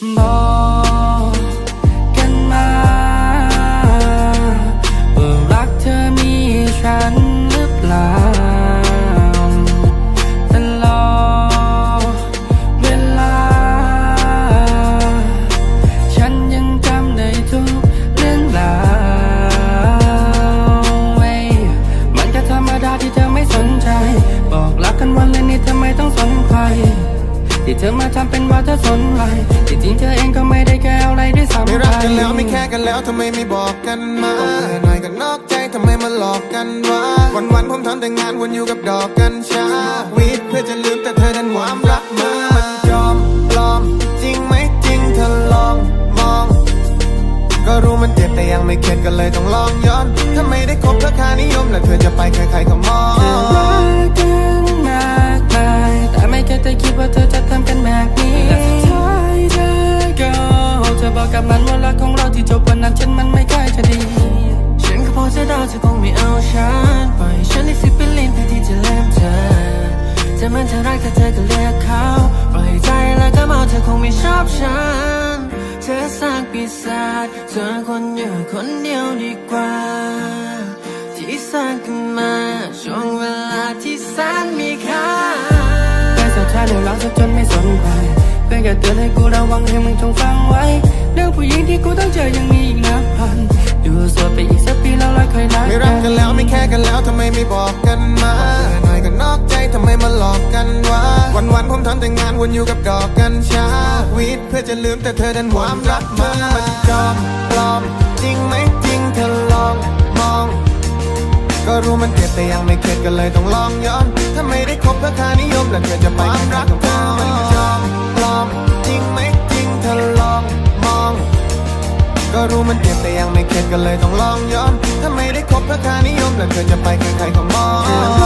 Ball. ที่เธอมาทำเป็นว่าเธอสนใจที่จริงเธอเองก็ไม่ได้แค่อะไรด้วยซ้ำไม่รักกันแล้วไม่แค่กันแล้วทำไมไม่บอกกันมาหน่อยก็นอกใจทำไมมาหลอกกันวะวันวันๆผมทำแต่งานวนอยู่กับดอกกัญชาวีดเพื่อจะลืมแต่เธอดันความรักมามันจอมปลอม จริงไหมจริงเธอลองมอง ก็รู้มันเจ็บแต่ยังไม่เข็ดก็เลยต้องลองย้อนถ้าไม่ได้คบเธอค่านิยมแล้วเธอจะไปใครๆก็มอง กับมันว่ารักของเราที่จบวันนั้นฉันมันไม่ค่อยจะดี ฉันก็พอจะเดาเธอคงไม่เอาฉันปล่อยฉันได้สิบเป็นลิ้นเพื่อที่จะเล่นเธอเธอมันเธอรักแต่เธอก็เลือกเขาปล่อยใจแล้วก็เมาเธอคงไม่ชอบฉัน เธอสร้างปีศาจเธอคนอยู่คนเดียวดีกว่า ที่สร้างขึ้นมาช่วงเวลาที่แสนมีค่าแต่สุดท้ายเดี๋ยวเราจะจนไม่สนใจเพื่อนก็เตือนให้กูระวังให้มึงจงฟังไว้ ไม่บอกกันมา หน่อยก็นอกใจทำไมมาหลอกกันวะ วันวันๆผมทำแต่งานวนอยู่กับดอกกัญชาวีดเพื่อจะลืมแต่เธอดันความรักมามันจอมปลอม จริงไหมจริงเธอลองมอง ก็รู้มันเจ็บแต่ยังไม่เข็ดก็เลยต้องลองย้อน ถ้าไม่ได้คบเพื่อค่านิยมแล้วเธอจะไปความรักเธอ มันเจ็บแต่ยังไม่เข็ดก็เลยต้องลองย้อนถ้าไม่ได้คบเพื่อค่านิยมแล้วเธอจะไปกับใครก็มอง